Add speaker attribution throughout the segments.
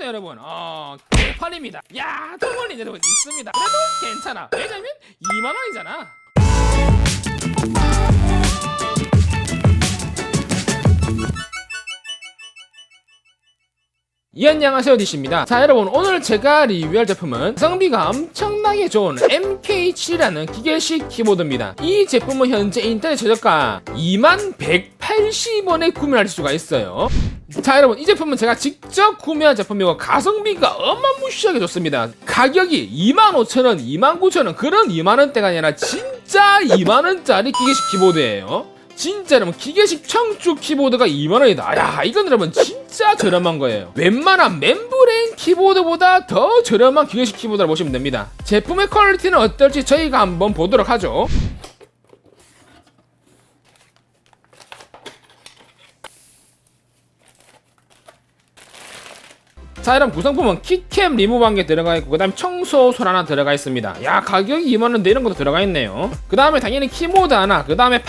Speaker 1: 말이죠 여러분 어 개판입니다. 야 통원이 여러분 있습니다. 그래도 괜찮아. 왜냐면 2만원이잖아. 이 안녕하세요 디씨입니다. 자 여러분 오늘 제가 리뷰할 제품은 성비가 엄청나게 좋은 MK7이라는 기계식 키보드입니다. 이 제품은 현재 인터넷 최저가 2180원에 구매할 수가 있어요. 자 여러분 이 제품은 제가 직접 구매한 제품이고 가성비가 어마무시하게 좋습니다. 가격이 25,000원 29,000원 그런 2만원대가 아니라 진짜 2만원짜리 기계식 키보드예요. 진짜 여러분 기계식 청축 키보드가 2만원이다. 야 이건 여러분 진짜 저렴한 거예요. 웬만한 멤브레인 키보드보다 더 저렴한 기계식 키보드라 보시면 됩니다. 제품의 퀄리티는 어떨지 저희가 한번 보도록 하죠 자 이런 구성품은 키캡 리무브 한 개 들어가 있고 그 다음에 청소솔 하나 들어가 있습니다. 야 가격이 2만원대 이런 것도 들어가 있네요. 그 다음에 당연히 키보드 하나 그 다음에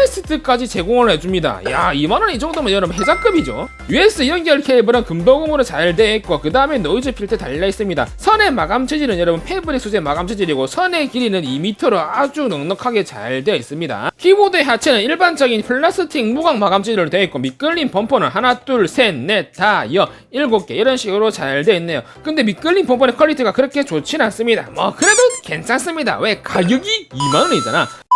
Speaker 1: 팜레스트까지 제공을 해줍니다. 야 2만원 이 정도면 여러분 해자급이죠. US 연결 케이블은 금도금으로 잘 되어 있고 그 다음에 노이즈 필터 달려 있습니다. 선의 마감 체질은 여러분 패브릭 소재 마감 체질이고 선의 길이는 2m로 아주 넉넉하게 잘 되어 있습니다. 키보드의 하체는 일반적인 플라스틱 무광 마감 체질로 되어 있고 미끌린 범퍼는 하나 둘셋넷다 여 일곱 개 이런 식으로 잘 되어 있네요. 근데 미끌린 범퍼의 퀄리티가 그렇게 좋진 않습니다. 뭐 그래도 괜찮습니다. 왜 가격이 2만원이잖아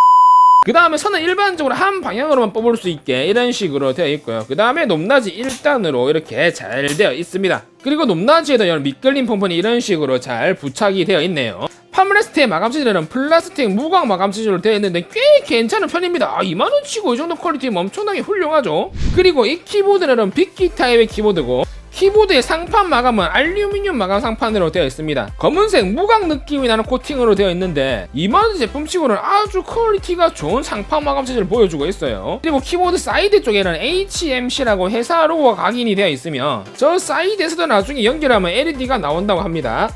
Speaker 1: 그 다음에 선은 일반적으로 한 방향으로만 뽑을 수 있게 이런 식으로 되어 있고요. 그 다음에 높낮이 1단으로 이렇게 잘 되어 있습니다. 그리고 높낮이에도 여러 미끌린 폼폰이 이런 식으로 잘 부착이 되어 있네요. 팜레스트의 마감 체질은 플라스틱 무광 마감 체질로 되어 있는데 꽤 괜찮은 편입니다. 아, 2만원치고 이 정도 퀄리티면 엄청나게 훌륭하죠. 그리고 이 키보드는 빅키 타입의 키보드고 키보드의 상판 마감은 알루미늄 마감 상판으로 되어 있습니다. 검은색 무광 느낌이 나는 코팅으로 되어 있는데 2만원 제품치고는 아주 퀄리티가 좋은 상판 마감 체질을 보여주고 있어요. 그리고 키보드 사이드 쪽에는 HMC라고 회사 로고가 각인이 되어 있으며 저 사이드에서도 나중에 연결하면 LED가 나온다고 합니다.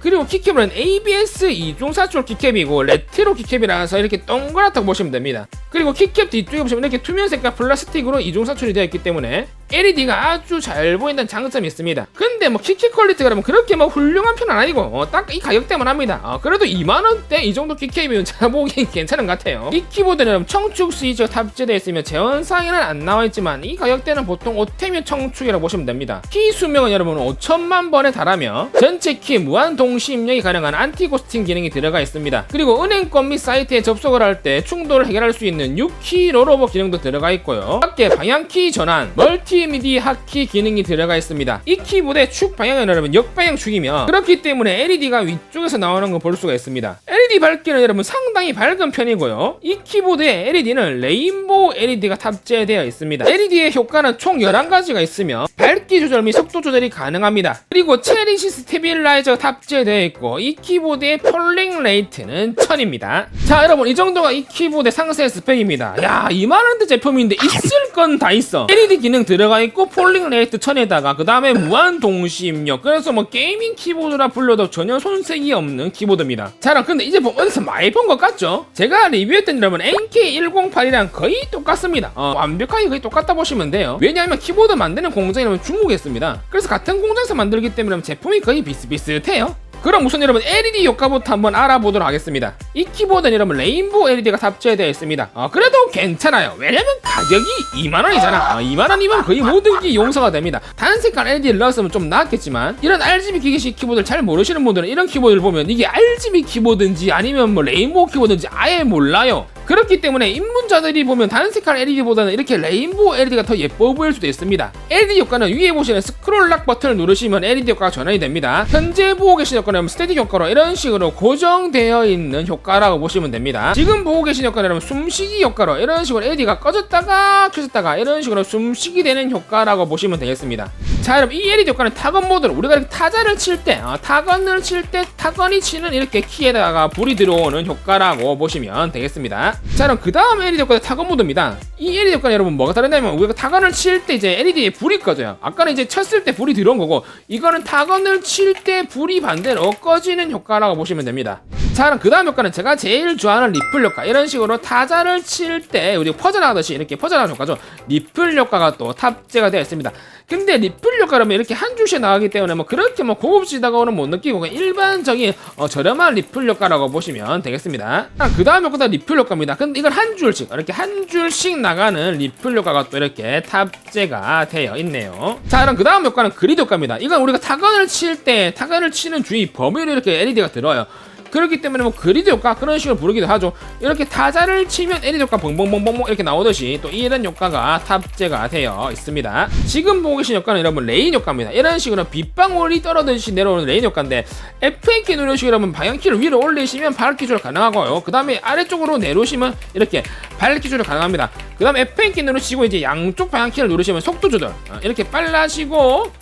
Speaker 1: 그리고 키캡은 ABS 이중 사출 키캡이고 레트로 키캡이라서 이렇게 동그랗다고 보시면 됩니다. 그리고 키캡 뒤쪽에 보시면 이렇게 투명 색깔 플라스틱으로 이중 사출이 되어 있기 때문에 LED가 아주 잘 보인다는 장점이 있습니다. 근데 뭐 키캡 퀄리티가 그러면 그렇게 뭐 훌륭한 편은 아니고 어, 딱 이 가격대만 합니다. 어, 그래도 2만 원대 이 정도 키캡이면 제가 보기엔 괜찮은 것 같아요. 이 키보드는 청축 스위치가 탑재되어 있으며 재원상에는 안 나와 있지만 이 가격대는 보통 오테뮤 청축이라고 보시면 됩니다. 키 수명은 여러분 5천만 번에 달하며 전체 키 무한 동시 입력이 가능한 안티고스팅 기능이 들어가 있습니다. 그리고 은행권 및 사이트에 접속을 할 때 충돌을 해결할 수 있는 6키 롤오버 기능도 들어가 있고요. 밖에 방향키 전환, 멀티 미디 하키 기능이 들어가 있습니다. 이 키보드의 축 방향은 여러분 역방향 축이며 그렇기 때문에 LED가 위쪽에서 나오는 걸 볼 수가 있습니다. LED 밝기는 여러분 상당히 밝은 편이고요. 이 키보드의 LED는 레인보우 LED가 탑재되어 있습니다. LED의 효과는 총 11가지가 있으며 밝기 조절 및 속도 조절이 가능합니다. 그리고 체리시 스테빌라이저가 탑재되어 있고 이 키보드의 폴링 레이트는 1000입니다. 자 여러분 이 정도가 이 키보드의 상세 스펙입니다. 야 2만원대 제품인데 있을 건 다 있어. LED 기능 들어가 있고 폴링 레이트 1000에다가 그 다음에 무한 동시 입력 그래서 뭐 게이밍 키보드라 불러도 전혀 손색이 없는 키보드입니다. 자 그럼 근데 이 제품 어디서 많이 본 것 같죠? 제가 리뷰했던 여러분 NK108이랑 거의 똑같습니다. 어, 완벽하게 거의 똑같다 보시면 돼요. 왜냐하면 키보드 만드는 공장이 중국에 있습니다. 그래서 같은 공장에서 만들기 때문에 제품이 거의 비슷비슷해요. 그럼 우선 여러분 LED 효과부터 한번 알아보도록 하겠습니다. 이 키보드는 여러분 레인보우 LED가 탑재되어 있습니다. 어, 그래도 괜찮아요. 왜냐면 가격이 2만원이잖아. 어, 2만원이면 거의 모든 게 용서가 됩니다. 단색깔 LED를 넣었으면 좀 나았겠지만 이런 RGB 기계식 키보드를 잘 모르시는 분들은 이런 키보드를 보면 이게 RGB 키보드인지 아니면 뭐 레인보우 키보드인지 아예 몰라요. 그렇기 때문에 입문자들이 보면 단색깔 LED보다는 이렇게 레인보우 LED가 더 예뻐 보일 수도 있습니다. LED 효과는 위에 보시는 스크롤 락 버튼을 누르시면 LED 효과가 전환이 됩니다. 현재 보고 계신 효과는 스테디 효과로 이런 식으로 고정되어 있는 효과라고 보시면 됩니다. 지금 보고 계신 효과는 숨쉬기 효과로 이런 식으로 LED가 꺼졌다가 켜졌다가 이런 식으로 숨쉬기 되는 효과라고 보시면 되겠습니다. 자 여러분 이 LED 효과는 타건 모드로 우리가 이렇게 타자를 칠때 어, 타건을 칠 때 타건이 치는 이렇게 키에다가 불이 들어오는 효과라고 보시면 되겠습니다. 자 그럼 그 다음 LED 효과는 타건 모드입니다. 이 LED 효과는 여러분 뭐가 다르냐면 우리가 타건을 칠 때 이제 LED에 불이 꺼져요. 아까는 이제 쳤을 때 불이 들어온 거고 이거는 타건을 칠 때 불이 반대로 꺼지는 효과라고 보시면 됩니다. 자 그 다음 효과는 제가 제일 좋아하는 리플 효과. 이런 식으로 타자를 칠 때 우리 퍼져나가듯이 이렇게 퍼져나가는 효과죠. 리플 효과가 또 탑재가 되어 있습니다. 근데 리플 효과라면 이렇게 한 줄씩 나가기 때문에 뭐 그렇게 뭐 고급지다고는 못 느끼고 일반적인 어, 저렴한 리플 효과라고 보시면 되겠습니다. 그 다음 효과도 리플 효과입니다. 근데 이건 한 줄씩 이렇게 한 줄씩 나가는 리플 효과가 또 이렇게 탑재가 되어 있네요. 자 그럼 그 다음 효과는 그리드 효과입니다. 이건 우리가 타건을 칠 때 타건을 치는 주위 범위로 이렇게 LED가 들어요 그렇기 때문에 뭐 그리드 효과 그런 식으로 부르기도 하죠. 이렇게 타자를 치면 LED 효과 벙벙벙벙 이렇게 나오듯이 또 이런 효과가 탑재가 되어 있습니다. 지금 보고 계신 효과는 여러분 레인 효과입니다. 이런 식으로 빗방울이 떨어지듯이 내려오는 레인 효과인데 F1키 누르시고 여러분 방향키를 위로 올리시면 밝기 조절 가능하고요. 그 다음에 아래쪽으로 내려오시면 이렇게 밝기 조절 가능합니다. 그 다음에 F1키 누르시고 이제 양쪽 방향키를 누르시면 속도 조절 어, 이렇게 빨라지고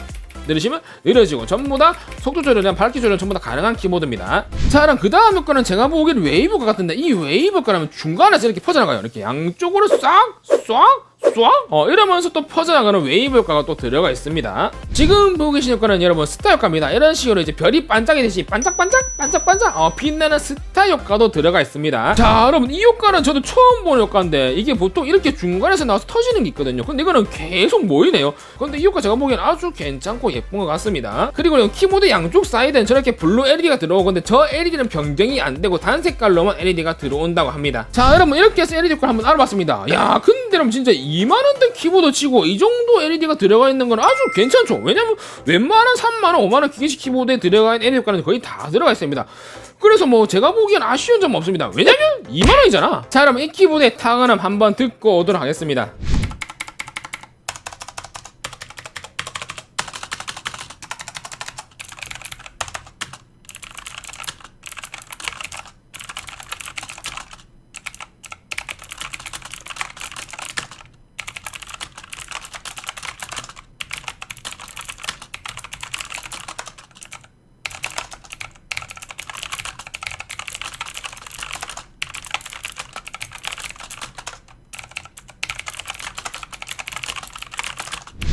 Speaker 1: 내리시면 느려지고 전부 다 속도 조절이랑 밝기 조절 전부 다 가능한 키보드입니다. 자, 그럼 그 다음 효과는 제가 보기에는 웨이브가 같은데 이 웨이브 효과라면 중간에서 이렇게 퍼져나가요. 이렇게 양쪽으로 싹, 싹, 쏴? 어, 이러면서 또 퍼져나가는 웨이브 효과가 또 들어가 있습니다. 지금 보고 계신 효과는 여러분 스타 효과입니다. 이런 식으로 이제 별이 반짝이듯이 반짝반짝 반짝반짝 어, 빛나는 스타 효과도 들어가 있습니다. 자, 여러분 이 효과는 저도 처음 본 효과인데 이게 보통 이렇게 중간에서 나와서 터지는 게 있거든요. 근데 이거는 계속 모이네요. 근데 이 효과 제가 보기엔 아주 괜찮고 예쁜 것 같습니다. 그리고 키보드 양쪽 사이드는 저렇게 블루 LED가 들어오고 근데 저 LED는 변경이 안 되고 단 색깔로만 LED가 들어온다고 합니다. 자, 여러분 이렇게 해서 LED 효과를 한번 알아봤습니다. 야, 근데 여러분 진짜 2만원대 키보드 치고 이 정도 LED가 들어가 있는 건 아주 괜찮죠. 왜냐면 웬만한 3만원 5만원 기계식 키보드에 들어가 있는 LED 효과는 거의 다 들어가 있습니다. 그래서 뭐 제가 보기엔 아쉬운 점 없습니다. 왜냐면 2만원이잖아. 자 그럼 이 키보드의 타건음 한번 듣고 오도록 하겠습니다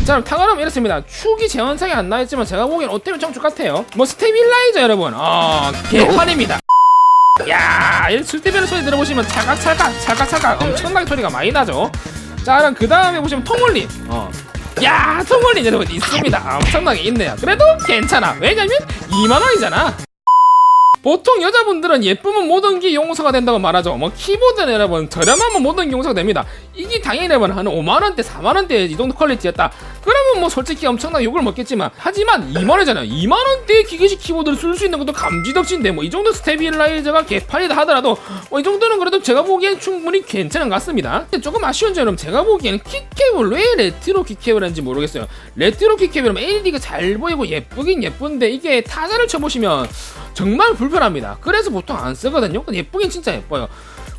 Speaker 1: 자 그럼 타건음 이렇습니다 축이 제 원상에 안 나있지만 제가 보기엔 어때면 좀 똑같아요 뭐 스테빌라이저 여러분 어 개판입니다 야, 이 쓸데없는 소리 들어보시면 찰칵찰칵 찰칵찰칵 엄청나게 소리가 많이 나죠. 자, 그럼 그 다음에 보시면 통올림. 어. 야, 통올림 여러분 있습니다. 엄청나게 있네요. 그래도 괜찮아. 왜냐면 2만 원이잖아. 보통 여자분들은 예쁘면 모든 게 용서가 된다고 말하죠. 뭐 키보드는 여러분 저렴하면 모든 게 용서가 됩니다. 이게 당연히 여러분 한 5만 원대, 4만 원대 이 정도 퀄리티였다. 그러면 뭐 솔직히 엄청나게 욕을 먹겠지만 하지만 2만 원이잖아요. 2만 원대 기계식 키보드를 쓸 수 있는 것도 감지덕지인데 뭐 이 정도 스테빌라이저가 개판이다 하더라도 뭐 이 정도는 그래도 제가 보기엔 충분히 괜찮은 것 같습니다. 근데 조금 아쉬운 점은 제가 보기에는 키캡을 왜 레트로 키캡을 하는지 모르겠어요. 레트로 키캡이라면 LED가 잘 보이고 예쁘긴 예쁜데 이게 타자를 쳐보시면 정말 불편합니다. 그래서 보통 안 쓰거든요. 근데 예쁘긴 진짜 예뻐요.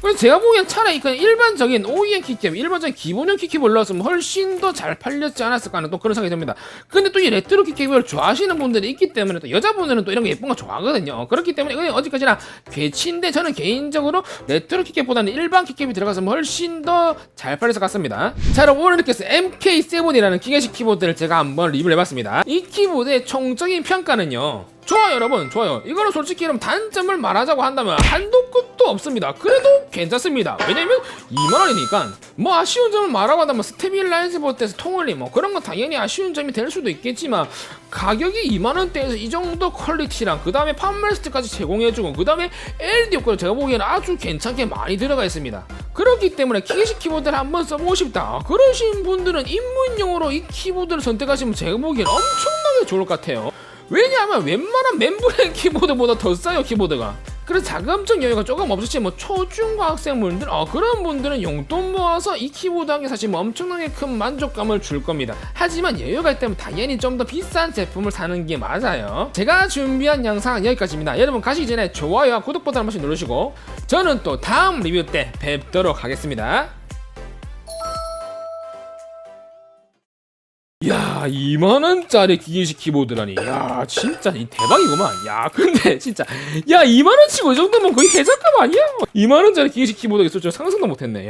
Speaker 1: 그래서 제가 보기엔 차라리 그냥 일반적인 OEM 키캡, 일반적인 기본형 키캡을 넣었으면 훨씬 더 잘 팔렸지 않았을까 하는 또 그런 생각이 듭니다. 근데 또 이 레트로 키캡을 좋아하시는 분들이 있기 때문에 또 여자분들은 또 이런 거 예쁜 거 좋아하거든요. 그렇기 때문에 이건 어디까지나 괴치인데 저는 개인적으로 레트로 키캡보다는 일반 키캡이 들어가서 훨씬 더 잘 팔려서 같습니다. 자, 여러분 오늘 이렇게 해서 MK7이라는 기계식 키보드를 제가 한번 리뷰를 해봤습니다. 이 키보드의 총적인 평가는요. 좋아요 여러분. 좋아요. 이거는 솔직히 여러분 단점을 말하자고 한다면 한도 끝도 없습니다. 그래도 괜찮습니다. 왜냐면 2만원이니까 뭐 아쉬운 점을 말하고 한다면 스테빌라이즈 보트에서 통올림 뭐 그런 건 당연히 아쉬운 점이 될 수도 있겠지만 가격이 2만원대에서 이 정도 퀄리티랑 그 다음에 판멜스트까지 제공해주고 그 다음에 LED 효과를 제가 보기에는 아주 괜찮게 많이 들어가 있습니다. 그렇기 때문에 키식 키보드를 한번 써보고 싶다. 그러신 분들은 입문용으로 이 키보드를 선택하시면 제가 보기엔 엄청나게 좋을 것 같아요 왜냐하면 웬만한 멤브레인 키보드보다 더 싸요 키보드가. 그래서 자금적 여유가 조금 없으시 뭐 초중고학생분들 어, 그런 분들은 용돈 모아서 이 키보드 한개 사시면 엄청나게 큰 만족감을 줄 겁니다. 하지만 여유가 있다면 당연히 좀 더 비싼 제품을 사는 게 맞아요. 제가 준비한 영상은 여기까지입니다. 여러분 가시기 전에 좋아요와 구독 버튼 한 번씩 누르시고 저는 또 다음 리뷰 때 뵙도록 하겠습니다 야 2만원짜리 기계식 키보드라니. 야 진짜 이 대박이구만. 야 근데 진짜. 야 2만원 치고 이 정도면 거의 해자값 아니야? 2만원짜리 기계식 키보드 있을 줄 상상도 못했네. 야